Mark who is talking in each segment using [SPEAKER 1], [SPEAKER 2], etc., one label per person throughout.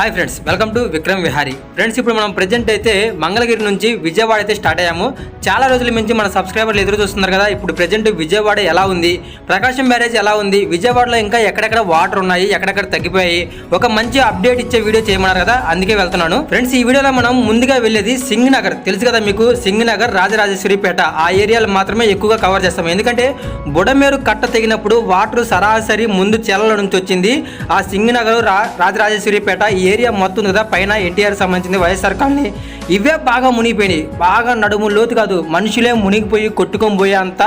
[SPEAKER 1] Hi friends welcome to Vikram Vihari friends ఇప్పుడు మనం present అయితే మంగళగిరి నుంచి విజయవాడ అయితే స్టార్ట్ అయ్యాము. చాలా రోజుల నుంచి మన సబ్స్క్రైబర్లు ఎదురు చూస్తున్నారు కదా ఇప్పుడు ప్రెజెంట్ విజయవాడ ఎలా ఉంది? ప్రకాశం బ్యారేజ్ ఎలా ఉంది? విజయవాడలో ఇంకా ఎక్కడెక్కడ వాటర్ ఉన్నాయి? ఎక్కడెక్కడ తగ్గిపోయాయి? ఒక మంచి అప్డేట్ ఇచ్చే వీడియో చేయమన్నారు కదా అందుకే వెళ్తున్నాను. ఫ్రెండ్స్ ఈ వీడియోలో మనం ముందుగా వెళ్ళేది సింగ్ నగర్ తెలుసు కదా మీకు సింగ్ నగర్ రాజరాజేశ్వరిపేట. ఆ ఏరియాలు మాత్రమే ఎక్కువగా కవర్ చేస్తాం. ఎందుకంటే బుడమేరు కట్ట తెగినప్పుడు వాటర్ సరాసరి ముందు చెలల నుంచి వచ్చింది. ఆ సింగ్ నగర్ రా రాజరాజేశ్వరిపేట ఈ ఏరియా మొత్తం కదా పైన ఎన్టీఆర్ సంబంధించింది వైఎస్ఆర్ కాలనీ ఇవే బాగా మునిగిపోయినాయి. బాగా నడుము లోతు కాదు మనుషులే మునిగిపోయి కొట్టుకొని పోయేంత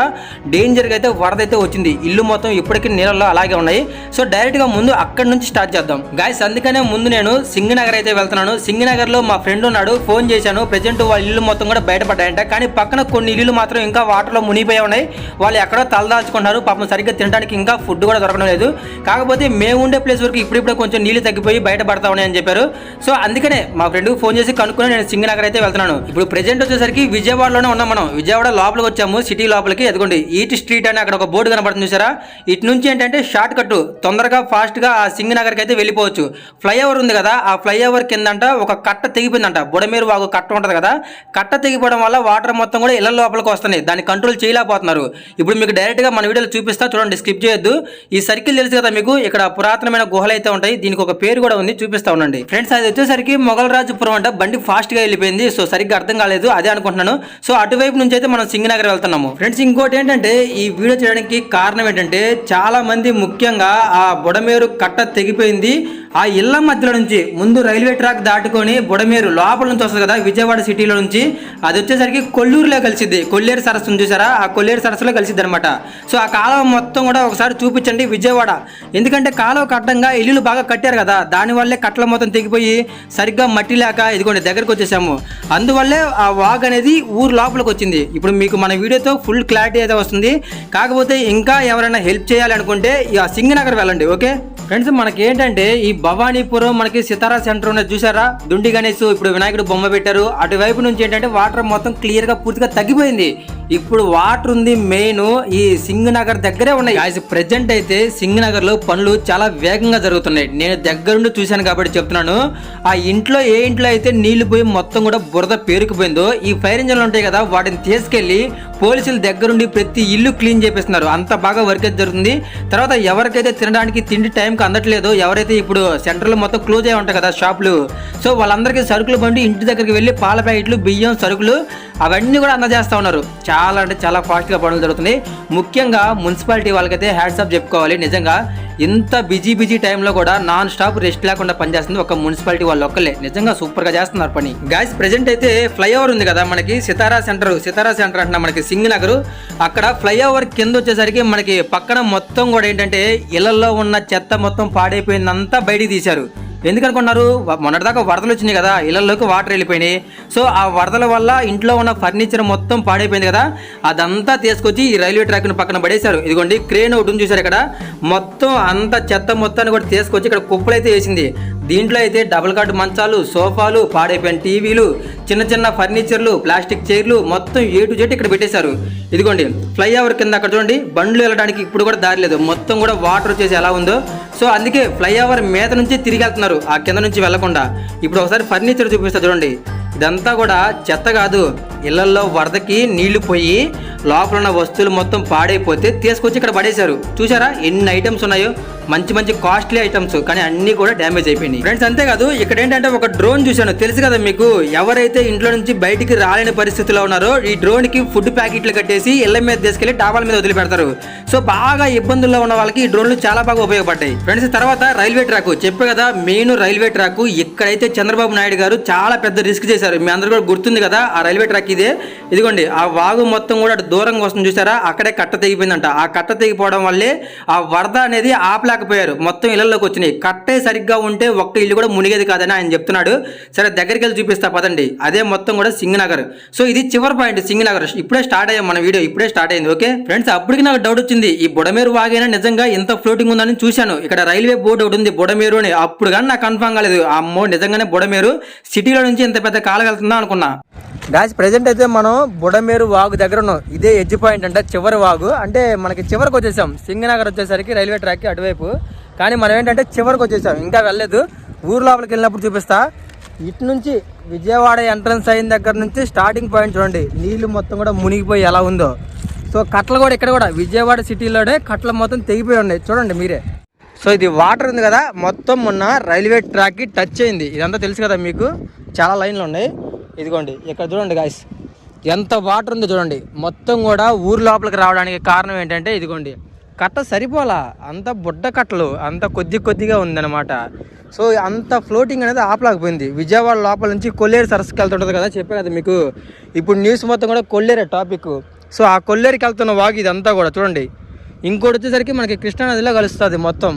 [SPEAKER 1] డేంజర్గా అయితే వరద అయితే వచ్చింది. ఇల్లు మొత్తం ఇప్పటికీ నీళ్ళలో అలాగే ఉన్నాయి. సో డైరెక్ట్గా ముందు అక్కడి నుంచి స్టార్ట్ చేద్దాం. గాయస్ అందుకనే ముందు నేను సింగనగర్ అయితే వెళ్తున్నాను. సింగనగర్లో మా ఫ్రెండ్ ఉన్నాడు ఫోన్ చేశాను. ప్రజెంట్ వాళ్ళ ఇల్లు మొత్తం కూడా బయటపడ్డాయంట. కానీ పక్కన కొన్ని ఇల్లు మాత్రం ఇంకా వాటర్లో మునిగిపోయి ఉన్నాయి. వాళ్ళు ఎక్కడో తలదాల్చుకుంటున్నారు పాపం సరిగ్గా తినడానికి ఇంకా ఫుడ్ కూడా దొరకడం లేదు. కాకపోతే మేము ఉండే ప్లేస్ వరకు ఇప్పుడిప్పుడే కొంచెం నీళ్ళు తగ్గిపోయి బయటపడతా ఉన్నాయని అని చెప్పారు. సో అందుకనే మా ఫ్రెండ్కి ఫోన్ చేసి కనుక్కుని నేను సింగనగర్ అయితే వెళ్తున్నాను. ఇప్పుడు ప్రెజెంట్ వచ్చేసరికి విజయవాడలోనే ఉన్నాం మనం. విజయవాడ లోపలికి వచ్చాము సిటీ లోపలికి ఎదుగుండి. ఈట్ స్ట్రీట్ అని అక్కడ ఒక బోర్డు కనబడుతుంది చూసారా? ఇటు నుంచి ఏంటంటే షార్ట్ కట్ తొందరగా ఫాస్ట్గా ఆ సింగనగర్కి అయితే వెళ్ళిపోవచ్చు. ఫ్లైఓవర్ ఉంది కదా ఆ ఫ్లైఓవర్ కిందంట ఒక కట్ట తెగిపోయిందంట. బుడమేరు వాగు కట్ట ఉంటుంది కదా కట్ట తెగిపోవడం వల్ల వాటర్ మొత్తం కూడా ఇళ్ళ లోపలికి వస్తున్నాయి దాన్ని కంట్రోల్ చేయలేకపోతున్నారు. ఇప్పుడు మీకు డైరెక్ట్గా మన వీడియోలో చూపిస్తా చూడండి స్కిప్ చేయొద్దు. ఈ సర్కిల్ తెలుసు కదా మీకు ఇక్కడ పురాతనమైన గుహలు అయితే ఉంటాయి. దీనికి ఒక పేరు కూడా ఉంది చూపిస్తా ఉండండి. ఫ్రెండ్స్ అది వచ్చేసరికి మొగలరాజుపురం అంట. బండి ఫాస్ట్గా వెళ్ళిపోయింది. సో సరిగ్గా అర్థం కాలేదు. అదే అనుకుంటున్నాను. సో అటువైపు నుంచి అయితే మనం సింగనగర్ వెళ్తున్నాము. ఫ్రెండ్స్ ఇంకోటి ఏంటంటే ఈ వీడియో చేయడానికి కారణం ఏంటంటే చాలా మంది ముఖ్యంగా ఆ బుడమేరు కట్ట తెగిపోయింది. ఆ ఇళ్ళ మధ్యలో నుంచి ముందు రైల్వే ట్రాక్ దాటుకొని బుడమేరు లోపల నుంచి వస్తుంది కదా విజయవాడ సిటీలో నుంచి. అది వచ్చేసరికి కొల్లూరులో కలిసిద్ది. కొల్లేరు సరస్సు ఉంది చూసారా? ఆ కొల్లేరు సరస్సులో కలిసిద్ది అనమాట సో ఆ కాలువ మొత్తం కూడా ఒకసారి చూపించండి విజయవాడ. ఎందుకంటే కాలువ కట్టంగా ఇల్లులు బాగా కట్టారు కదా దానివల్లే కట్టల మొత్తం తెగిపోయి సరిగ్గా మట్టి లేక ఇదిగోండి దగ్గరకు వచ్చేసాము. అందువల్లే ఆ వాగ్ అనేది ఊరు లోపలికి వచ్చింది. ఇప్పుడు మీకు మన వీడియోతో ఫుల్ క్లారిటీ అయితే వస్తుంది. కాకపోతే ఇంకా ఎవరైనా హెల్ప్ చేయాలనుకుంటే ఆ సింగనగర్ వెళ్ళండి ఓకే? ఫ్రెండ్స్ మనకి ఏంటంటే ఈ భవానీపురం మనకి సితారా సెంటర్ ఉన్నది చూసారా దుండి గణేష్ ఇప్పుడు వినాయకుడు బొమ్మ పెట్టారు. అటువైపు నుంచి ఏంటంటే వాటర్ మొత్తం క్లియర్గా పూర్తిగా తగ్గిపోయింది. ఇప్పుడు వాటర్ ఉంది మెయిన్ ఈ సింగ్ నగర్ దగ్గరే ఉన్నాయి. యాజ్ ప్రెజెంట్ అయితే సింగ్ నగర్లో పనులు చాలా వేగంగా జరుగుతున్నాయి. నేను దగ్గరుండి చూశాను కాబట్టి చెప్తున్నాను. ఆ ఇంట్లో ఏ ఇంట్లో అయితే నీళ్ళు పోయి మొత్తం కూడా బురద పేరుకుపోయిందో ఈ ఫైర్ ఇంజన్లు ఉంటాయి కదా వాటిని తీసుకెళ్ళి పోలీసుల దగ్గరుండి ప్రతి ఇల్లు క్లీన్ చేపిస్తున్నారు. అంత బాగా వర్క్ అయితే జరుగుతుంది. తర్వాత ఎవరికైతే తినడానికి తిండి టైంకి అందట్లేదు ఎవరైతే ఇప్పుడు సెంటర్లో మొత్తం క్లోజ్ అయి ఉంటాయి కదా షాపులు సో వాళ్ళందరికీ సరుకులు బండి ఇంటి దగ్గరికి వెళ్ళి పాల ప్యాకెట్లు బియ్యం సరుకులు అవన్నీ కూడా అందజేస్తూ ఉన్నారు. చాలా చాలా అంటే చాలా ఫాస్ట్గా పనులు జరుగుతున్నాయి. ముఖ్యంగా మున్సిపాలిటీ వాళ్ళకైతే హ్యాట్సాప్ చెప్పుకోవాలి. నిజంగా ఇంత బిజీ బిజీ టైంలో కూడా నాన్ స్టాప్ రెస్ట్ లేకుండా పనిచేస్తుంది ఒక మున్సిపాలిటీ వాళ్ళు ఒక్కలే నిజంగా సూపర్గా చేస్తున్నారు పని. గాయస్ ప్రెజెంట్ అయితే ఫ్లైఓవర్ ఉంది కదా మనకి సితారా సెంటర్ సితారా సెంటర్ అంటున్నా మనకి సింగ్ నగర్ అక్కడ ఫ్లైఓవర్ కింద వచ్చేసరికి మనకి పక్కన మొత్తం కూడా ఏంటంటే ఇళ్ళలో ఉన్న చెత్త మొత్తం పాడైపోయిందంతా బయటికి తీశారు. ఎందుకనుకున్నారు? మొన్నటిదాకా వరదలు వచ్చినాయి కదా ఇళ్ళలోకి వాటర్ వెళ్ళిపోయినాయి. సో ఆ వరదల వల్ల ఇంట్లో ఉన్న ఫర్నిచర్ మొత్తం పాడైపోయింది కదా అదంతా తీసుకొచ్చి ఈ రైల్వే ట్రాక్ను పక్కన పడేశారు. ఇదిగోండి క్రేన్ ఒకటి ఉంది చూసారు ఇక్కడ. మొత్తం అంత చెత్త మొత్తాన్ని కూడా తీసుకొచ్చి ఇక్కడ కుప్పలు అయితే వేసింది. దీంట్లో అయితే డబుల్ కార్డ్ మంచాలు సోఫాలు పాడైపోయిన టీవీలు చిన్న చిన్న ఫర్నిచర్లు ప్లాస్టిక్ చైర్లు మొత్తం ఏ టు జెడ్ ఇక్కడ పెట్టేశారు. ఇదిగోండి ఫ్లైఓవర్ కింద అక్కడ చూడండి బండ్లు వెళ్ళడానికి ఇప్పుడు కూడా దారి లేదు. మొత్తం కూడా వాటర్ వచ్చేసి ఎలా ఉందో సో అందుకే ఫ్లైఓవర్ మీద నుంచి తిరిగి వెళ్తున్నారు ఆ కింద నుంచి వెళ్ళకుండా ఇప్పుడు ఒకసారి ఫర్నిచర్ చూపిస్తా చూడండి. ఇదంతా కూడా చెత్త కాదు. ఇళ్ళల్లో వరదకి నీళ్ళు పోయి లోపల ఉన్న వస్తువులు మొత్తం పాడైపోతే తీసుకొచ్చి ఇక్కడ పడేశారు. చూసారా ఎన్ని ఐటమ్స్ ఉన్నాయో? మంచి మంచి కాస్ట్లీ ఐటమ్స్ కానీ అన్ని కూడా డ్యామేజ్ అయిపోయినాయి. ఫ్రెండ్స్ అంతేకాదు ఇక్కడ ఏంటంటే ఒక డ్రోన్ చూశాను. తెలుసు కదా మీకు ఎవరైతే ఇంట్లో నుంచి బయటికి రాలేని పరిస్థితిలో ఉన్నారో ఈ డ్రోన్కి ఫుడ్ ప్యాకెట్లు కట్టేసి ఇళ్ళ మీద తీసుకెళ్ళి డాబాల మీద వదిలిపెడతారు. సో బాగా ఇబ్బందుల్లో ఉన్న వాళ్ళకి ఈ డ్రోన్లు చాలా బాగా ఉపయోగపడ్డాయి. ఫ్రెండ్స్ తర్వాత రైల్వే ట్రాక్. చెప్పే కదా మెయిన్ రైల్వే ట్రాక్. ఇక్కడైతే చంద్రబాబు నాయుడు గారు చాలా పెద్ద రిస్క్ చేశారు. మీ అందరూ కూడా గుర్తుంది కదా ఆ రైల్వే ట్రాక్ ఇదే. ఇదిగోండి ఆ వాగు మొత్తం కూడా అటు దూరంగా వస్తుంది చూసారా? అక్కడే కట్ట తెగిపోయిందంట. ఆ కట్ట తెగిపోవడం వల్లే ఆ వరద అనేది ఆపలేకపోయారు. మొత్తం ఇళ్ళలోకి వచ్చినాయి. కట్టే సరిగ్గా ఉంటే ఒక్క ఇల్లు కూడా మునిగేది కాదని ఆయన చెప్తున్నాడు. సరే దగ్గరికి వెళ్ళి చూపిస్తా పదండి. అదే మొత్తం కూడా సింగనగర్. సో ఇది చివరి పాయింట్ సింగనగర్. ఇప్పుడే స్టార్ట్ అయ్యాం మన వీడియో. ఇప్పుడే స్టార్ట్ అయింది. ఓకే? ఫ్రెండ్స్ అప్పటికి నాకు డౌట్ వచ్చింది. ఈ బుడమేరు వాగైనా నిజంగా ఎంత ఫ్లోటింగ్ ఉందని చూశాను. ఇక్కడ రైల్వే బోర్డు ఒకటి ఉంది బుడమేరు అని. అప్పుడు కానీ నాకు కన్ఫర్మ్ కాలేదు. అమ్మో నిజంగానే బుడమేరు. సిటీలో నుంచి ఇంత పెద్ద కాలం అనుకున్నా. గాయస్ ప్రెజెంట్ అయితే మనం బుడమేరు వాగు దగ్గర ఉన్నాం. ఇదే ఎడ్జ్ పాయింట్ అంటే చివరి వాగు. అంటే మనకి చివరికి వచ్చేసాం. సింగనగర్ వచ్చేసరికి రైల్వే ట్రాక్కి అటువైపు. కానీ మనం ఏంటంటే చివరికి వచ్చేసాం. ఇంకా వెళ్ళలేదు. ఊరు లోపలికి వెళ్ళినప్పుడు చూపిస్తా. ఇటు నుంచి విజయవాడ ఎంట్రన్స్ అయిన దగ్గర నుంచి స్టార్టింగ్ పాయింట్ చూడండి. నీళ్ళు మొత్తం కూడా మునిగిపోయి ఎలా ఉందో. సో కట్టలు కూడా ఇక్కడ కూడా. విజయవాడ సిటీలోనే కట్టలు మొత్తం తెగిపోయి ఉన్నాయి. చూడండి మీరే. సో ఇది వాటర్ ఉంది కదా. మొత్తం మొన్న రైల్వే ట్రాక్కి టచ్ అయింది. ఇదంతా తెలుసు కదా మీకు. చాలా లైన్లు ఉన్నాయి. ఇదిగోండి ఇక్కడ చూడండి గాయస్ ఎంత వాటర్ ఉందో చూడండి. మొత్తం కూడా ఊరు లోపలికి రావడానికి కారణం ఏంటంటే ఇదిగోండి. కట్ట సరిపోలా. అంత బుడ్డ కట్టలు అంత కొద్ది కొద్దిగా ఉందన్నమాట. సో అంత ఫ్లోటింగ్ అనేది ఆపలేకపోయింది. విజయవాడ లోపల నుంచి కొల్లేరు సరస్సుకి వెళ్తుంటుంది కదా చెప్పాను కదా మీకు. ఇప్పుడు న్యూస్ మొత్తం కూడా కొల్లేరే టాపిక్ సో ఆ కొల్లేరుకి వెళ్తున్న వాగు ఇదంతా కూడా చూడండి. ఇంకోటి వచ్చేసరికి మనకి కృష్ణానదిలో కలుస్తుంది మొత్తం.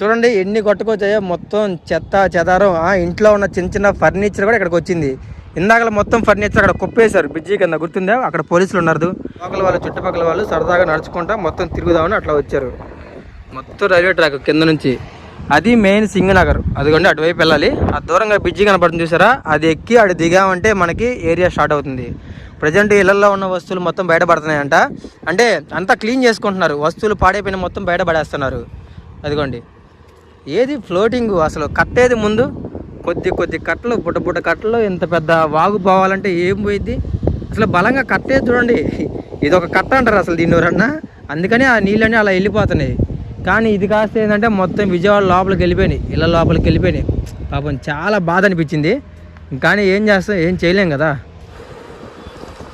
[SPEAKER 1] చూడండి ఎన్ని కొట్టుకొచ్చాయో మొత్తం చెత్త చెదారం ఆ ఇంట్లో ఉన్న చిన్న చిన్న ఫర్నిచర్ కూడా ఇక్కడికి వచ్చింది. ఇందాక మొత్తం ఫర్నిచర్ అక్కడ కుప్పేశారు. బ్రిడ్జి కింద గుర్తుందా? అక్కడ పోలీసులు ఉన్నారు. లోకల్ వాళ్ళు చుట్టుపక్కల వాళ్ళు సరదాగా నడుచుకుంటా మొత్తం తిరుగుదామని అట్లా వచ్చారు. మొత్తం రైల్వే ట్రాక్ కింద నుంచి. అది మెయిన్ సింగనగర్. అదిగోండి అటువైపు వెళ్ళాలి. ఆ దూరంగా బ్రిడ్జి కనపడుతుంది చూసారా? అది ఎక్కి అటు దిగామంటే మనకి ఏరియా స్టార్ట్ అవుతుంది. ప్రజెంట్ ఇళ్ళలో ఉన్న వస్తువులు మొత్తం బయటపడుతున్నాయంట. అంటే అంతా క్లీన్ చేసుకుంటున్నారు. వస్తువులు పాడైపోయిన మొత్తం బయటపడేస్తున్నారు. అదిగోండి. ఏది ఫ్లోటింగ్ అసలు కట్టేది ముందు కొద్ది కొద్ది కట్టలు బుట్ట బుట్ట కట్టలు ఇంత పెద్ద వాగు పోవాలంటే ఏం పోయిద్ది? అసలు బలంగా కట్టేది చూడండి. ఇది ఒక కట్ట అంటారు అసలు దీన్ని ఎవరన్నా? అందుకని ఆ నీళ్ళన్నీ అలా వెళ్ళిపోతున్నాయి. కానీ ఇది కాస్త ఏంటంటే మొత్తం విజయవాడ లోపలికి వెళ్ళిపోయినాయి. ఇళ్ళ లోపలికి వెళ్ళిపోయినాయి. పాపం చాలా బాధ అనిపించింది. కానీ ఏం చేస్తాం? ఏం చేయలేం కదా.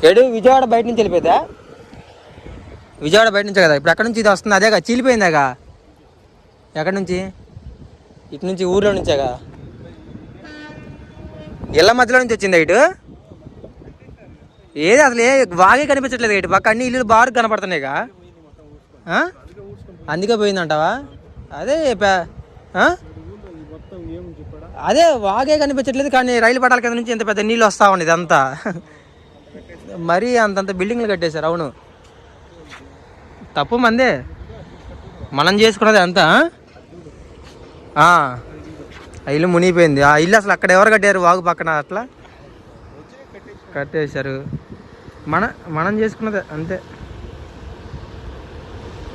[SPEAKER 1] ఏడు విజయవాడ బయట నుంచి వెళ్ళిపోయిందా? విజయవాడ బయట నుంచే కదా? ఇప్పుడు ఎక్కడి నుంచి ఇది వస్తుంది. అదేగా చీలిపోయిందాగా? ఎక్కడి నుంచి? ఇటు నుంచి ఊర్లో నుంచేగా ఇళ్ళ మధ్యలో నుంచి వచ్చిందా ఇటు? ఏది అసలు ఏ వాగే కనిపించట్లేదు ఇటు పక్క అన్ని ఇల్లు బాగా కనపడుతున్నాయిగా. అందుకే పోయిందంటావా? అదే అదే వాగే కనిపించట్లేదు కానీ రైలు పట్టాల కింద నుంచి ఇంత పెద్ద నీళ్ళు వస్తా ఉంది ఇదంతా. మరీ అంతంత బిల్డింగ్లు కట్టేశారు అవును. తప్పు మందే. మనం చేసుకున్నది అంతా ఆ. ఇల్లు మునిగిపోయింది. ఆ ఇల్లు అసలు అక్కడ ఎవరు కట్టారు? వాగు పక్కన అట్లా? కట్టేశారు. మన మనం చేసుకున్నదే అంతే.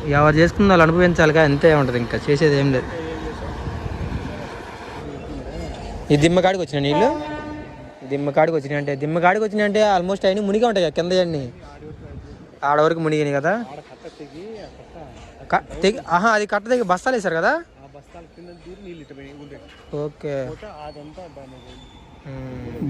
[SPEAKER 1] ఎవరు చేసుకున్న వాళ్ళు అనుభవించాలిగా అంతే ఉంటుంది ఇంకా. చేసేది ఏం లేదు. ఈ దిమ్మ కాడికి వచ్చిన నీళ్ళు? దిమ్మ కాడికి వచ్చినాయి అంటే దిమ్మ కాడికి వచ్చినాయి అంటే ఆల్మోస్ట్ అయినా మునిగి ఉంటాయి కదా కింద అన్ని. ఆడ వరకు మునిగినాయి కదా. క- తెగి ఆహా అది కట్ట దగ్గర బస్తాలు వేశారు కదా? నీళ్ళు ఇటు పోయి ఊళ్ళే ఓకే అదంతా డ్యామేజ్ అయింది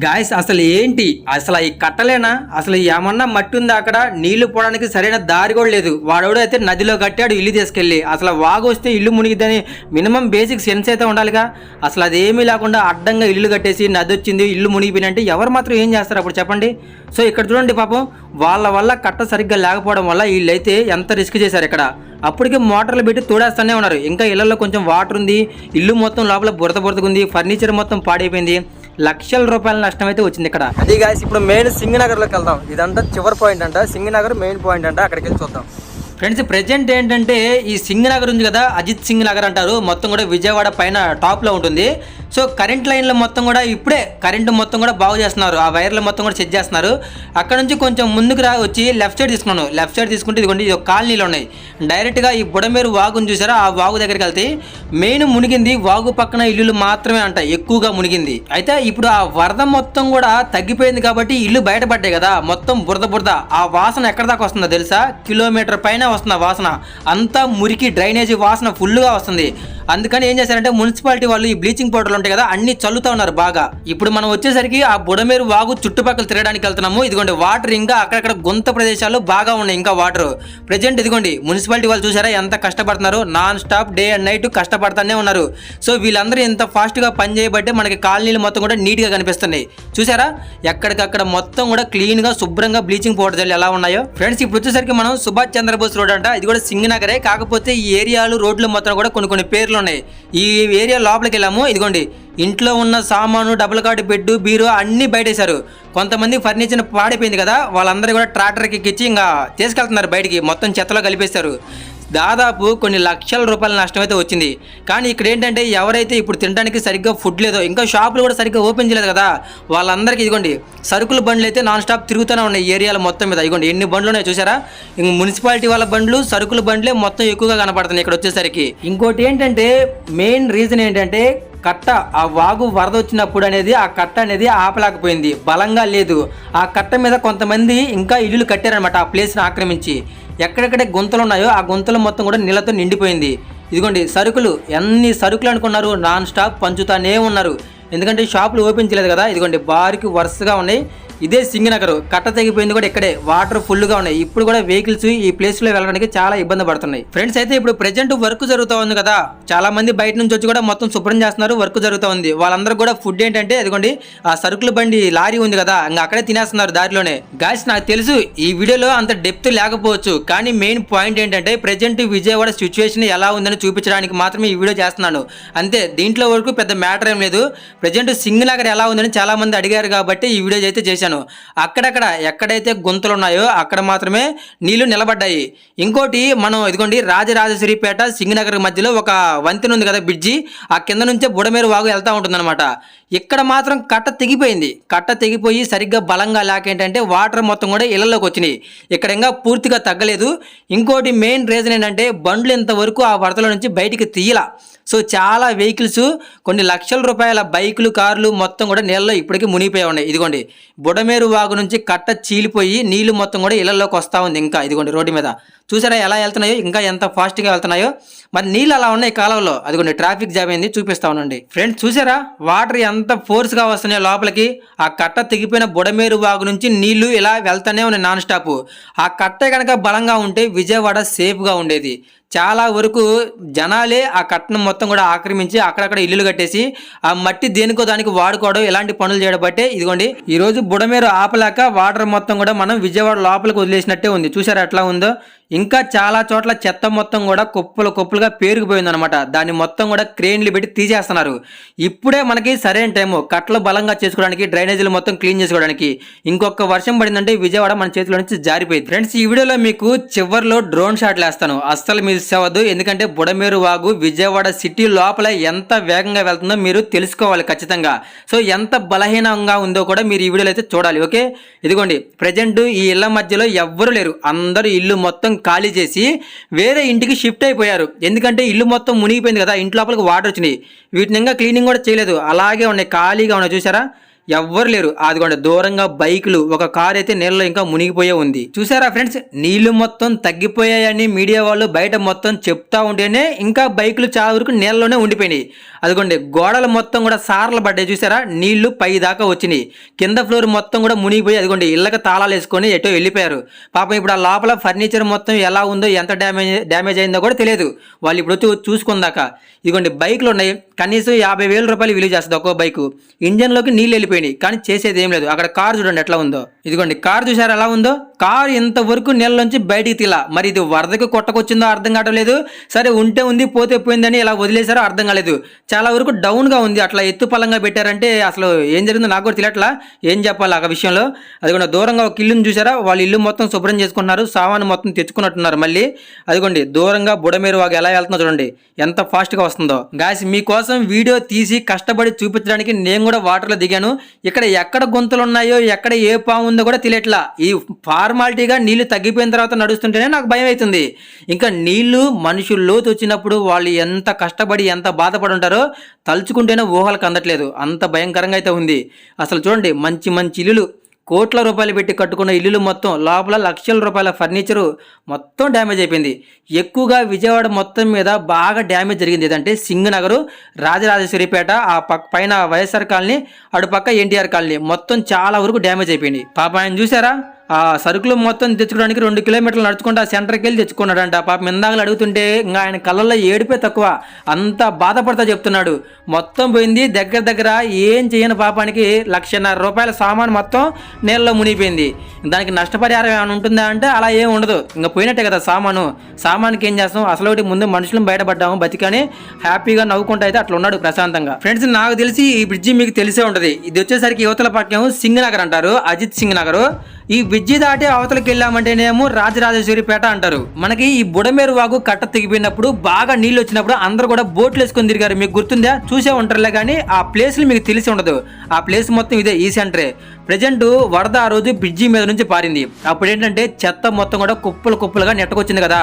[SPEAKER 1] గాయస్ అసలు ఏంటి? అసలు ఈ కట్టలేనా? అసలు ఏమన్నా మట్టి ఉందా అక్కడ? నీళ్ళు పోవడానికి సరైన దారి కూడా లేదు. వాడెవడో అయితే నదిలో కట్టాడు ఇల్లు తీసుకెళ్ళి. అసలు వాగు వస్తే ఇల్లు మునిగిద్దని మినిమం బేసిక్ సెన్స్ అయితే ఉండాలిగా. అసలు అదేమీ లేకుండా అడ్డంగా ఇల్లు కట్టేసి నది వచ్చింది ఇల్లు మునిగిపోయినంటే ఎవరు మాత్రం ఏం చేస్తారు అప్పుడు చెప్పండి? సో ఇక్కడ చూడండి పాపం వాళ్ళ వల్ల కట్ట సరిగ్గా లేకపోవడం వల్ల వీళ్ళైతే ఎంత రిస్క్ చేశారు ఇక్కడ. అప్పటికే మోటార్లు పెట్టి తోడేస్తూనే ఉన్నారు. ఇంకా ఇళ్ళలో కొంచెం వాటర్ ఉంది ఇల్లు మొత్తం లోపల బురద బురదగా ఉంది ఫర్నిచర్ మొత్తం పాడైపోయింది. లక్షల రూపాయల నష్టం అయితే వచ్చింది ఇక్కడ. అది గాయస్ ఇప్పుడు మెయిన్ సింగనగర్లోకి వెళ్దాం. ఇదంతా చివరి పాయింట్ అంట. సింగనగర్ మెయిన్ పాయింట్ అంట. అక్కడికి వెళ్ళి చూద్దాం. ఫ్రెండ్స్ ప్రెజెంట్ ఏంటంటే ఈ సింగ్ నగర్ ఉంది కదా అజిత్ సింగ్ నగర్ అంటారు. మొత్తం కూడా విజయవాడ పైన టాప్లో ఉంటుంది. సో కరెంట్ లైన్లు మొత్తం కూడా ఇప్పుడే కరెంటు మొత్తం కూడా బాగు చేస్తున్నారు. ఆ వైర్లు మొత్తం కూడా చెక్ చేస్తున్నారు. అక్కడ నుంచి కొంచెం ముందుకు రా వచ్చి లెఫ్ట్ సైడ్ తీసుకున్నాను. లెఫ్ట్ సైడ్ తీసుకుంటే ఇదిగోండి ఇది ఒక కాలనీలు ఉన్నాయి. డైరెక్ట్గా ఈ బుడమేరు వాగుని చూసారా? ఆ వాగు దగ్గరికి వెళ్తే మెయిన్ మునిగింది. వాగు పక్కన ఇల్లులు మాత్రమే అంట ఎక్కువగా మునిగింది. అయితే ఇప్పుడు ఆ వరద మొత్తం కూడా తగ్గిపోయింది కాబట్టి ఇల్లు బయటపడ్డాయి కదా. మొత్తం బురద బురద. ఆ వాసన ఎక్కడ దాకా వస్తుందో తెలుసా? కిలోమీటర్ పైన వస్తుంది ఆ వాసన. అంతా మురికి డ్రైనేజీ వాసన ఫుల్గా వస్తుంది. అందుకని ఏం చేశారంటే మున్సిపాలిటీ వాళ్ళు ఈ బ్లీచింగ్ పౌడర్లు ఉంటాయి కదా అన్ని చల్లుతా ఉన్నారు బాగా. ఇప్పుడు మనం వచ్చేసరికి ఆ బుడమేరు వాగు చుట్టుపక్కల తిరగడానికి వెళ్తున్నాము. ఇదిగోండి వాటర్ ఇంకా అక్కడక్కడ గుంత ప్రదేశాల్లో బాగా ఉన్నాయి ఇంకా వాటర్. ప్రజెంట్ ఇదిగోండి మున్సిపాలిటీ వాళ్ళు చూసారా ఎంత కష్టపడుతున్నారు? Non stop day and night కష్టపడుతూనే ఉన్నారు. సో వీళ్ళందరూ ఎంత ఫాస్ట్గా పని చేయబట్టే మనకి కాలనీలు మొత్తం కూడా నీట్గా కనిపిస్తున్నాయి. చూసారా? ఎక్కడికక్కడ మొత్తం కూడా క్లీన్గా శుభ్రంగా బ్లీచింగ్ పౌడర్ జల్లి ఎలా ఉన్నాయో. ఫ్రెండ్స్ ఇప్పుడు వచ్చేసరికి మనం సుభాష్ చంద్రబోస్ రోడ్ అంట. ఇది కూడా సింగనగరే. కాకపోతే ఈ ఏరియాలు రోడ్లు మొత్తం కూడా కొన్ని కొన్ని పేర్లు ఉన్నాయి. ఈ ఏరియా లోపలికి వెళ్ళాము. ఇదిగోండి ఇంట్లో ఉన్న సామాను డబుల్ కార్డు బెడ్ బీరు అన్నీ బయటేశారు. కొంతమంది ఫర్నిచర్ పాడైపోయింది కదా వాళ్ళందరూ కూడా ట్రాక్టర్కి ఎక్కించి ఇంకా తీసుకెళ్తున్నారు బయటికి. మొత్తం చెత్తలో కలిపేశారు. దాదాపు కొన్ని లక్షల రూపాయల నష్టం అయితే వచ్చింది. కానీ ఇక్కడ ఏంటంటే ఎవరైతే ఇప్పుడు తినడానికి సరిగ్గా ఫుడ్ లేదో ఇంకా షాపులు కూడా సరిగ్గా ఓపెన్ చేయలేదు కదా వాళ్ళందరికీ ఇదిగోండి సరుకుల బండ్లు అయితే నాన్ స్టాప్ తిరుగుతూనే ఉన్నాయి ఏరియాల ఏరియాలో మొత్తం మీద. ఇదిగోండి ఎన్ని బండ్లు ఉన్నాయో చూసారా? ఇంక మున్సిపాలిటీ వాళ్ళ బండ్లు సరుకుల బండ్లే మొత్తం ఎక్కువగా కనపడుతున్నాయి ఇక్కడ వచ్చేసరికి. ఇంకోటి ఏంటంటే మెయిన్ రీజన్ ఏంటంటే కట్ట ఆ వాగు వరద వచ్చినప్పుడు అనేది ఆ కట్ట అనేది ఆపలేకపోయింది. బలంగా లేదు. ఆ కట్ట మీద కొంతమంది ఇంకా ఇల్లులు కట్టారనమాట ఆ ప్లేస్ని ఆక్రమించి. ఎక్కడెక్కడ గుంతలు ఉన్నాయో ఆ గుంతలు మొత్తం కూడా నీళ్ళతో నిండిపోయింది. ఇదిగోండి సరుకులు. ఎన్ని సరుకులు అనుకున్నారు? నాన్ స్టాప్ పంచుతానే ఉన్నారు. ఎందుకంటే షాపులు ఓపెన్ చేయలేదు కదా ఇదిగోండి బార్కి వరుసగా ఉన్నాయి. ఇదే సింగనగర్ కట్ట తెగిపోయింది కూడా ఇక్కడే వాటర్ ఫుల్గా ఉన్నాయి. ఇప్పుడు కూడా వెహికల్స్ ఈ ప్లేస్లో వెళ్ళడానికి చాలా ఇబ్బంది పడుతున్నాయి. ఫ్రెండ్స్ అయితే ఇప్పుడు ప్రెజెంట్ వర్క్ జరుగుతూ ఉంది కదా. చాలా మంది బయట నుంచి వచ్చి కూడా మొత్తం శుభ్రం చేస్తున్నారు వర్క్ జరుగుతూ ఉంది. వాళ్ళందరూ కూడా ఫుడ్ ఏంటంటే ఇదిగోండి ఆ సరుకుల బండి లారీ ఉంది కదా ఇంకా అక్కడే తినేస్తున్నారు దారిలోనే. గాయస్ నాకు తెలుసు ఈ వీడియోలో అంత డెప్త్ లేకపోవచ్చు. కానీ మెయిన్ పాయింట్ ఏంటంటే ప్రజెంట్ విజయవాడ సిచ్యువేషన్ ఎలా ఉందని చూపించడానికి మాత్రమే ఈ వీడియో చేస్తున్నాను. అంతే దీంట్లో వరకు పెద్ద మ్యాటర్ ఏం లేదు. ప్రజెంట్ సింగనగర్ ఎలా ఉందని చాలామంది అడిగారు కాబట్టి ఈ వీడియో అయితే చేశాను. అక్కడక్కడ ఎక్కడైతే గుంతలు ఉన్నాయో అక్కడ మాత్రమే నీళ్ళు నిలబడ్డాయి. ఇంకోటి మనం ఇదిగోండి రాజరాజేశ్వరిపేట సింగనగర్ మధ్యలో ఒక వంతెన ఉంది కదా బ్రిడ్జి. ఆ కింద నుంచే బుడమేరు వాగు వెళ్తూ ఉంటుందన్నమాట. ఇక్కడ మాత్రం కట్ట తెగిపోయింది. కట్ట తెగిపోయి సరిగ్గా బలంగా లేక ఏంటంటే వాటర్ మొత్తం కూడా ఇళ్ళలోకి వచ్చినాయి. ఇక్కడ ఇంకా పూర్తిగా తగ్గలేదు. ఇంకోటి మెయిన్ రీజన్ ఏంటంటే బండ్లు ఇంతవరకు ఆ వరదల నుంచి బయటికి తీయలా. సో చాలా వెహికల్స్ కొన్ని లక్షల రూపాయల బైకులు కార్లు మొత్తం కూడా నీళ్ళలో ఇప్పటికీ మునిగిపోయి ఉన్నాయి. ఇదిగోండి బుడమేరు వాగు నుంచి కట్ట చీలిపోయి నీళ్ళు మొత్తం కూడా ఇళ్ళలోకి వస్తూ ఉంది ఇంకా ఇదిగోండి రోడ్డు మీద. చూసారా ఎలా వెళ్తున్నాయో ఇంకా ఎంత ఫాస్ట్గా వెళ్తున్నాయో? మరి నీళ్ళు అలా ఉన్నాయి కాలంలో అదిగోండి ట్రాఫిక్ జామ్ అయింది చూపిస్తా ఉండండి. ఫ్రెండ్స్ చూసారా? వాటర్ ఎంత ఫోర్స్గా వస్తున్నాయి లోపలికి. ఆ కట్ట తెగిపోయిన బుడమేరు వాగు నుంచి నీళ్ళు ఇలా వెళ్తానే ఉన్నాయి నాన్ స్టాప్ ఆ కట్ట కనుక బలంగా ఉంటే విజయవాడ సేఫ్గా ఉండేది. చాలా వరకు జనాలే ఆ కట్టను మొత్తం కూడా ఆక్రమించి అక్కడక్కడ ఇల్లులు కట్టేసి ఆ మట్టి దేనికో దానికి వాడుకోవడం ఇలాంటి పనులు చేయడం బట్టే ఇదిగోండి ఈ రోజు బుడమేరు ఆపలేక వాటర్ మొత్తం కూడా మనం విజయవాడ లోపలికి వదిలేసినట్టే ఉంది. చూసారా ఎట్లా ఉందో? ఇంకా చాలా చోట్ల చెత్త మొత్తం కూడా కుప్పలు కుప్పలుగా పేరుకుపోయింది అనమాట దాన్ని మొత్తం కూడా క్రేన్లు పెట్టి తీసేస్తున్నారు. ఇప్పుడే మనకి సరైన టైము కట్టలు బలంగా చేసుకోవడానికి డ్రైనేజీలు మొత్తం క్లీన్ చేసుకోవడానికి ఇంకొక వర్షం పడిందంటే విజయవాడ మన చేతిలో నుంచి జారిపోయింది. ఫ్రెండ్స్ ఈ వీడియోలో మీకు చివర్లో డ్రోన్ షాట్లు వేస్తాను. అస్సలు మిస్ అవ్వద్దు. ఎందుకంటే బుడమేరు వాగు విజయవాడ సిటీ లోపల ఎంత వేగంగా వెళ్తుందో మీరు తెలుసుకోవాలి ఖచ్చితంగా. సో ఎంత బలహీనంగా ఉందో కూడా మీరు ఈ వీడియోలో అయితే చూడాలి. ఓకే? ఇదిగోండి. ప్రజెంట్ ఈ ఇళ్ళ మధ్యలో ఎవ్వరూ లేరు. అందరూ ఇల్లు మొత్తం ఖాళీ చేసి వేరే ఇంటికి షిఫ్ట్ అయిపోయారు. ఎందుకంటే ఇల్లు మొత్తం మునిగిపోయింది కదా ఇంటి లోపలికి వాటర్ వచ్చినాయి. వీటిని ఇంకా క్లీనింగ్ కూడా చేయలేదు. అలాగే ఉన్నాయి ఖాళీగా ఉన్నాయి. చూసారా ఎవ్వరు లేరు. అదిగోండి దూరంగా బైకులు ఒక కార్ అయితే నీళ్ళలో ఇంకా మునిగిపోయే ఉంది. చూసారా ఫ్రెండ్స్? నీళ్ళు మొత్తం తగ్గిపోయాయని మీడియా వాళ్ళు బయట మొత్తం చెప్తా ఉంటేనే ఇంకా బైకులు చాలా వరకు నీళ్ళలోనే ఉండిపోయినాయి. అదిగోండి గోడలు మొత్తం కూడా సార్లు పడ్డాయి. చూసారా? నీళ్ళు పై దాకా వచ్చినాయి. కింద ఫ్లోర్ మొత్తం కూడా మునిగిపోయి అదిగోండి ఇళ్ళకి తాళాలు వేసుకొని ఎటో వెళ్ళిపోయారు. పాపం ఇప్పుడు ఆ లోపల ఫర్నిచర్ మొత్తం ఎలా ఉందో ఎంత డ్యామేజ్ డ్యామేజ్ అయిందో కూడా తెలియదు. వాళ్ళు ఇప్పుడు వచ్చి చూసుకుందాక ఇదిగోండి బైకులు ఉన్నాయి. కనీసం యాభై వేల రూపాయలు విలువ చేస్తుంది ఒక్కో బైకు. ఇంజన్లోకి నీళ్ళు వెళ్ళిపోయి వెళ్ళిపోయినాయి కానీ చేసేది ఏం లేదు. అక్కడ కార్ చూడండి ఎట్లా ఉందో. ఇదిగోండి కార్ చూసారు ఎలా ఉందో? కారు ఇంతవరకు నీళ్ళలోంచి బయటికి తీలా. మరి ఇది వరదకి కొట్టకొచ్చిందో అర్థం కావట్లేదు లేదు. సరే ఉంటే ఉంది పోతే పోయిందని ఇలా వదిలేశారో అర్థం కాలేదు. చాలా వరకు డౌన్గా ఉంది. అట్లా ఎత్తు పలంగా పెట్టారంటే అసలు ఏం జరిగిందో నాకు కూడా తెలియట్లా. ఏం చెప్పాలి ఆ విషయంలో? అదిగోండి దూరంగా ఒక ఇల్లుని చూసారా వాళ్ళ ఇల్లు మొత్తం శుభ్రం చేసుకున్నారు సామాను మొత్తం తెచ్చుకున్నట్టున్నారు మళ్ళీ. అదిగోండి దూరంగా బుడమేరు వాగు ఎలా వెళ్తుందో చూడండి. ఎంత ఫాస్ట్గా వస్తుందో. గాయస్ మీకోసం వీడియో తీసి కష్టపడి చూపించడానికి నేను కూడా వాటర్లో దిగాను. ఇక్కడ ఎక్కడ గుంతలు ఉన్నాయో ఎక్కడ ఏ పాము ఉందో కూడా తెలియట్లా. ఈ ఫార్మాలిటీగా నీళ్ళు తగ్గిపోయిన తర్వాత నడుస్తుంటేనే నాకు భయం అవుతుంది ఇంకా నీళ్ళు మనుషులు లోతు వచ్చినప్పుడు వాళ్ళు ఎంత కష్టపడి ఎంత బాధపడి ఉంటారో తలుచుకుంటేనే ఊహలకు అందట్లేదు. అంత భయంకరంగా అయితే ఉంది. అసలు చూడండి మంచి మంచి ఇల్లులు. కోట్ల రూపాయలు పెట్టి కట్టుకున్న ఇల్లులు మొత్తం లోపల లక్షల రూపాయల ఫర్నిచరు మొత్తం డ్యామేజ్ అయిపోయింది. ఎక్కువగా విజయవాడ మొత్తం మీద బాగా డ్యామేజ్ జరిగింది. ఏదంటే సింగనగరు రాజరాజేశ్వరిపేట ఆ పక్క పైన వైఎస్ఆర్ కాలనీ అటు పక్క ఎన్టీఆర్ కాలనీ. మొత్తం చాలా వరకు డ్యామేజ్ అయిపోయింది. పాప ఆయన చూసారా ఆ సరుకులు మొత్తం తెచ్చుకోవడానికి రెండు కిలోమీటర్లు నడుచుకుంటూ ఆ సెంటర్కి వెళ్ళి తెచ్చుకున్నాడంట. పాపం ఇందాకలు అడుగుతుంటే ఇంకా ఆయన కళ్ళల్లో ఏడిపే తక్కువ. అంత బాధపడతా చెప్తున్నాడు. మొత్తం పోయింది దగ్గర దగ్గర ఏం చేయని పాపానికి లక్షన్నర రూపాయల సామాన్ మొత్తం నీళ్ళలో మునిగిపోయింది. దానికి నష్టపరిహారం ఏమైనా ఉంటుందా అంటే అలా ఏం ఉండదు. ఇంకా పోయినట్టే కదా సామాను. సామాన్కి ఏం చేస్తాం? అసలు ఒకటి ముందు మనుషులను బయటపడ్డాము బతికని హ్యాపీగా నవ్వుకుంటూ అయితే అట్లా ఉన్నాడు ప్రశాంతంగా. ఫ్రెండ్స్ నాకు తెలిసి ఈ బ్రిడ్జి మీకు తెలిసే ఉంటుంది. ఇది వచ్చేసరికి యువతల పక్కం సింగ్ నగర్ అంటారు. అజిత్ సింగ్ నగరు ఈ బ్రిడ్జి దాటి అవతలకి వెళ్ళామంటేనేమో రాజరాజేశ్వరిపేట అంటారు. మనకి ఈ బుడమేరు వాగు కట్ట తెగిపోయినప్పుడు బాగా నీళ్ళు వచ్చినప్పుడు అందరూ కూడా బోట్లు వేసుకొని తిరిగారు. మీకు గుర్తుందా? చూసే ఉంటారులే కానీ ఆ ప్లేస్లు మీకు తెలిసి ఉండదు. ఆ ప్లేస్ మొత్తం ఇదే ఈ సెంటరే. ప్రజెంట్ వరద ఆ రోజు బ్రిడ్జి మీద నుంచి పారింది. అప్పుడు ఏంటంటే చెత్త మొత్తం కూడా కుప్పలు కుప్పలుగా నెట్టకొచ్చింది కదా.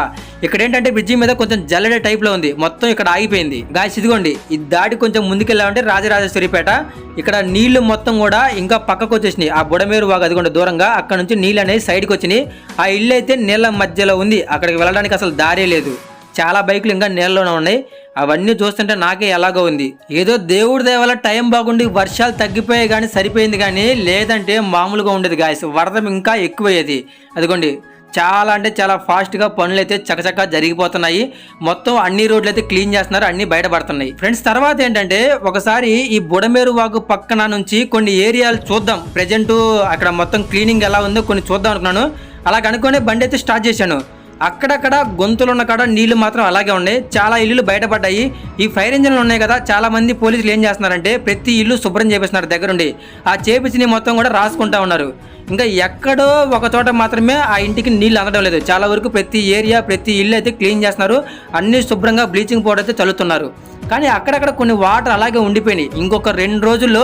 [SPEAKER 1] ఇక్కడ ఏంటంటే బ్రిడ్జి మీద కొంచెం జల్లెడే టైప్లో ఉంది. మొత్తం ఇక్కడ ఆగిపోయింది. గాయస్ ఇదిగోండి. ఈ దాడి కొంచెం ముందుకెళ్ళామంటే రాజరాజేశ్వరిపేట. ఇక్కడ నీళ్ళు మొత్తం కూడా ఇంకా పక్కకు వచ్చేసినాయి ఆ బుడమేరు వాగు అదిగోండి దూరంగా అక్కడ నుంచి నీళ్ళు అనేది సైడ్కి వచ్చినాయి. ఆ ఇల్లు అయితే నీళ్ళ మధ్యలో ఉంది. అక్కడికి వెళ్ళడానికి అసలు దారే లేదు. చాలా బైకులు ఇంకా నీళ్ళలోనే ఉన్నాయి. అవన్నీ చూస్తుంటే నాకే ఎలాగో ఉంది. ఏదో దేవుడి దయ వల్ల టైం బాగుండి వర్షాలు తగ్గిపోయాయి కానీ సరిపోయింది కానీ లేదంటే మామూలుగా ఉండేది గాయస్. వరద ఇంకా ఎక్కువయ్యేది. అదిగోండి. చాలా అంటే చాలా ఫాస్ట్గా పనులు అయితే చకచకా జరిగిపోతున్నాయి. మొత్తం అన్ని రోడ్లు అయితే క్లీన్ చేస్తున్నారు అన్ని బయటపడుతున్నాయి. ఫ్రెండ్స్ తర్వాత ఏంటంటే ఒకసారి ఈ బుడమేరు వాగు పక్కన నుంచి కొన్ని ఏరియాలు చూద్దాం. ప్రజెంట్ అక్కడ మొత్తం క్లీనింగ్ ఎలా ఉందో కొన్ని చూద్దాం అనుకున్నాను. అలా కనుక్కొని బండి అయితే స్టార్ట్ చేశాను. అక్కడక్కడ గొంతులున్న కాడ నీళ్ళు మాత్రం అలాగే ఉన్నాయి. చాలా ఇల్లులు బయటపడ్డాయి. ఈ ఫైర్ ఇంజన్లు ఉన్నాయి కదా చాలా మంది పోలీసులు ఏం చేస్తున్నారంటే ప్రతి ఇల్లు శుభ్రం చేపిస్తున్నారు దగ్గరుండి. ఆ చేపించిన మొత్తం కూడా రాసుకుంటా ఉన్నారు. ఇంకా ఎక్కడో ఒక చోట మాత్రమే ఆ ఇంటికి నీళ్ళు అందడం లేదు. చాలా వరకు ప్రతి ఏరియా ప్రతి ఇల్లు అయితే క్లీన్ చేస్తున్నారు. అన్ని శుభ్రంగా బ్లీచింగ్ పౌడర్ అయితే చల్లుతున్నారు. కానీ అక్కడక్కడ కొన్ని వాటర్ అలాగే ఉండిపోయినాయి. ఇంకొక రెండు రోజుల్లో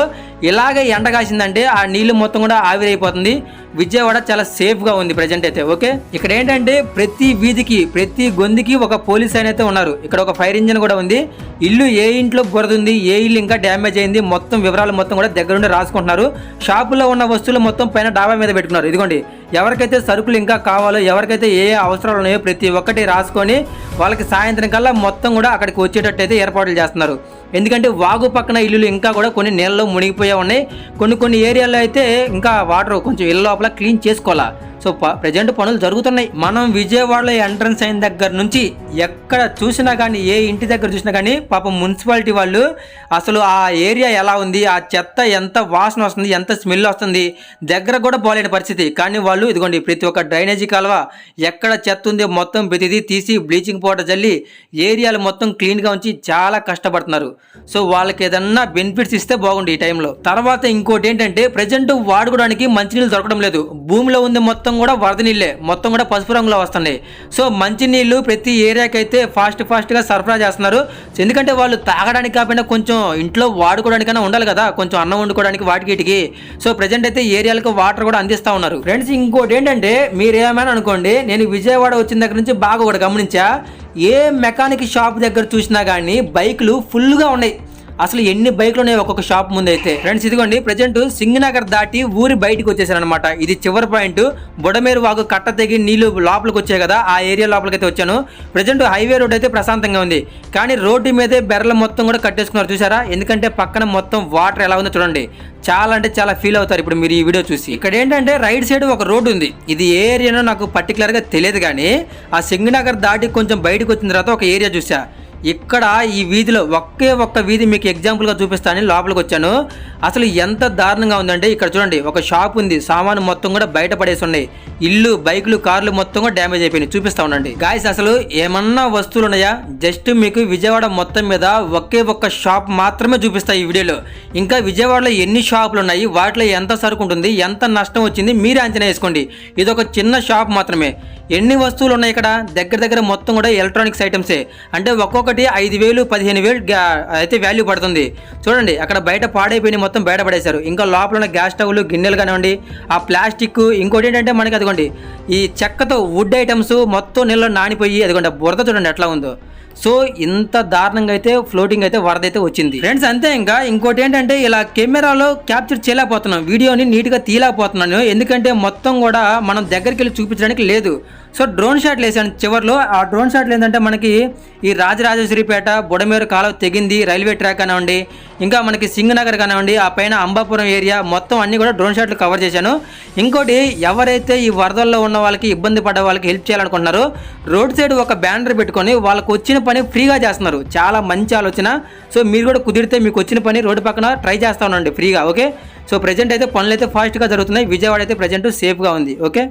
[SPEAKER 1] ఇలాగే ఎండ కాసిందంటే ఆ నీళ్ళు మొత్తం కూడా ఆవిరైపోతుంది. విజయవాడ చాలా సేఫ్గా ఉంది ప్రజెంట్ అయితే ఓకే? ఇక్కడ ఏంటంటే ప్రతి వీధికి ప్రతి గొంతుకి ఒక పోలీస్ ఆయన అయితే ఉన్నారు. ఇక్కడ ఒక ఫైర్ ఇంజిన్ కూడా ఉంది. ఇల్లు ఏ ఇంట్లో బురదుంది ఏ ఇల్లు ఇంకా డ్యామేజ్ అయింది మొత్తం వివరాలు మొత్తం కూడా దగ్గరుండి రాసుకుంటున్నారు. షాపులో ఉన్న వస్తువులు మొత్తం పైన డాబా మీద పెట్టుకున్నారు. ఇదిగోండి ఎవరికైతే సరుకులు ఇంకా కావాలో ఎవరికైతే ఏ ఏ అవసరాలు ఉన్నాయో ప్రతి ఒక్కటి రాసుకొని వాళ్ళకి సాయంత్రం కల్లా మొత్తం కూడా అక్కడికి వచ్చేటట్టు అయితే ఏర్పాట్లు చేస్తున్నారు. ఎందుకంటే వాగు పక్కన ఇల్లులు ఇంకా కూడా కొన్ని నీళ్ళలో మునిగిపోయే ఉన్నాయి. కొన్ని కొన్ని ఏరియాలో అయితే ఇంకా వాటర్ కొంచెం ఇళ్ళ లోపల క్లీన్ చేసుకోవాలా. సో ప్రజెంట్ పనులు జరుగుతున్నాయి. మనం విజయవాడలో ఎంట్రన్స్ అయిన దగ్గర నుంచి ఎక్కడ చూసినా కానీ ఏ ఇంటి దగ్గర చూసినా కానీ పాపం మున్సిపాలిటీ వాళ్ళు అసలు ఆ ఏరియా ఎలా ఉంది ఆ చెత్త ఎంత వాసన వస్తుంది ఎంత స్మెల్ వస్తుంది దగ్గర కూడా పోలేని పరిస్థితి. కానీ వాళ్ళు ఇదిగోండి ప్రతి ఒక్క డ్రైనేజీ కాలువ ఎక్కడ చెత్త ఉందో మొత్తం ప్రతిదీ తీసి బ్లీచింగ్ పౌడర్ జల్లి ఏరియాలు మొత్తం క్లీన్గా ఉంచి చాలా కష్టపడుతున్నారు. సో వాళ్ళకి ఏదన్నా బెనిఫిట్స్ ఇస్తే బాగుండు ఈ టైంలో. తర్వాత ఇంకోటి ఏంటంటే ప్రజెంట్ వాడుకోవడానికి మంచినీళ్ళు దొరకడం లేదు. భూమిలో ఉంది మొత్తం మొత్తం కూడా వరద నీళ్ళే. మొత్తం కూడా పసుపు రంగులో వస్తున్నాయి. సో మంచినీళ్ళు ప్రతి ఏరియాకి అయితే ఫాస్ట్ ఫాస్ట్గా సరఫరా చేస్తున్నారు. ఎందుకంటే వాళ్ళు తాగడానికి కాకుండా కొంచెం ఇంట్లో వాడుకోవడానికైనా ఉండాలి కదా. కొంచెం అన్నం వండుకోవడానికి వాటికి వీటికి సో ప్రజెంట్ అయితే ఏరియాలకు వాటర్ కూడా అందిస్తూ ఉన్నారు. ఫ్రెండ్స్ ఇంకోటి ఏంటంటే మీరు ఏమైనా అనుకోండి నేను విజయవాడ వచ్చిన దగ్గర నుంచి బాగా ఒకటి గమనించా. ఏ మెకానిక్ షాప్ దగ్గర చూసినా కానీ బైకులు ఫుల్గా ఉన్నాయి. అసలు ఎన్ని బైక్లు ఉన్నాయి ఒక్కొక్క షాప్ ముందు అయితే ఫ్రెండ్స్ ఇదిగోండి ప్రజెంట్ సింగనగర్ దాటి ఊరి బయటికి వచ్చేసారనమాట ఇది చివరి పాయింట్ బుడమేరు వాగు కట్ట తెగి నీళ్ళు లోపలికి వచ్చాయి కదా ఆ ఏరియా లోపలికి అయితే వచ్చాను. ప్రజెంట్ హైవే రోడ్ అయితే ప్రశాంతంగా ఉంది. కానీ రోడ్డు మీదే బెర్రలు మొత్తం కూడా కట్టేసుకున్నారు చూసారా? ఎందుకంటే పక్కన మొత్తం వాటర్ ఎలా ఉందో చూడండి. చాలా అంటే చాలా ఫీల్ అవుతారు ఇప్పుడు మీరు ఈ వీడియో చూసి. ఇక్కడ ఏంటంటే రైట్ సైడ్ ఒక రోడ్డు ఉంది. ఇది ఏ ఏరియానో నాకు పర్టికులర్గా తెలియదు కానీ ఆ సింగనగర్ దాటి కొంచెం బయటకు వచ్చిన తర్వాత ఒక ఏరియా చూసా. ఇక్కడ ఈ వీధిలో ఒకే ఒక్క వీధి మీకు ఎగ్జాంపుల్గా చూపిస్తానని లోపలికి వచ్చాను. అసలు ఎంత దారుణంగా ఉందంటే ఇక్కడ చూడండి ఒక షాప్ ఉంది సామాను మొత్తం కూడా బయట పడేసి ఉన్నాయి. ఇల్లు బైకులు కార్లు మొత్తం కూడా డ్యామేజ్ అయిపోయినాయి. చూపిస్తా ఉండండి. గాయస్ అసలు ఏమన్నా వస్తువులు ఉన్నాయా? జస్ట్ మీకు విజయవాడ మొత్తం మీద ఒకే ఒక్క షాప్ మాత్రమే చూపిస్తా ఈ వీడియోలో. ఇంకా విజయవాడలో ఎన్ని షాపులు ఉన్నాయి? వాటిలో ఎంత సరుకు ఉంటుంది? ఎంత నష్టం వచ్చింది? మీరే అంచనా వేసుకోండి. ఇది ఒక చిన్న షాప్ మాత్రమే. ఎన్ని వస్తువులు ఉన్నాయి ఇక్కడ? దగ్గర దగ్గర మొత్తం కూడా ఎలక్ట్రానిక్స్ ఐటమ్సే అంటే ఒక్కొక్క ఒక్కొక్కటి ఐదు వేలు పదిహేను వేలు గ్యా- అయితే వాల్యూ పడుతుంది. చూడండి అక్కడ బయట పాడైపోయిన మొత్తం బయట పడేశారు. ఇంకా లోపల ఉన్న గ్యాస్ స్టవ్లు గిన్నెలు కానివ్వండి ఆ ప్లాస్టిక్ ఇంకోటి ఏంటంటే మనకి అదిగోండి ఈ చెక్కతో వుడ్ ఐటమ్స్ మొత్తం నీళ్ళలో నానిపోయి అదిగోండి బురద చూడండి ఎట్లా ఉందో. సో ఇంత దారుణంగా అయితే ఫ్లోటింగ్ అయితే వరద అయితే వచ్చింది. ఫ్రెండ్స్ అంతే ఇంకా. ఇంకోటి ఏంటంటే ఇలా కెమెరాలో క్యాప్చర్ చేయలేకపోతున్నాం. వీడియోని నీట్గా తీయలేకపోతున్నాను. ఎందుకంటే మొత్తం కూడా మనం దగ్గరికి వెళ్ళి చూపించడానికి లేదు. సో డ్రోన్ షాట్లు వేసాను చివర్లో ఆ డ్రోన్ షాట్లు ఏంటంటే మనకి ఈ రాజరాజేశ్వరిపేట బుడమేరు కాలువ తెగింది రైల్వే ట్రాక్ కానివ్వండి ఇంకా మనకి సింగనగర్ కానివ్వండి ఆ పైన అంబాపురం ఏరియా మొత్తం అన్నీ కూడా డ్రోన్ షాట్లు కవర్ చేశాను. ఇంకోటి ఎవరైతే ఈ వరదల్లో ఉన్న వాళ్ళకి ఇబ్బంది పడ్డ వాళ్ళకి హెల్ప్ చేయాలనుకుంటున్నారో రోడ్ సైడ్ ఒక బ్యానర్ పెట్టుకొని వాళ్ళకు వచ్చిన పని ఫ్రీగా చేస్తున్నారు. చాలా మంచి ఆలోచన. సో మీరు కూడా కుదిరితే మీకు వచ్చిన పని రోడ్డు పక్కన ట్రై చేస్తా ఉండండి ఫ్రీగా ఓకే? సో ప్రజెంట్ అయితే పనులు అయితే ఫాస్ట్గా జరుగుతున్నాయి. విజయవాడ అయితే ప్రజెంట్ సేఫ్గా ఉంది ఓకే?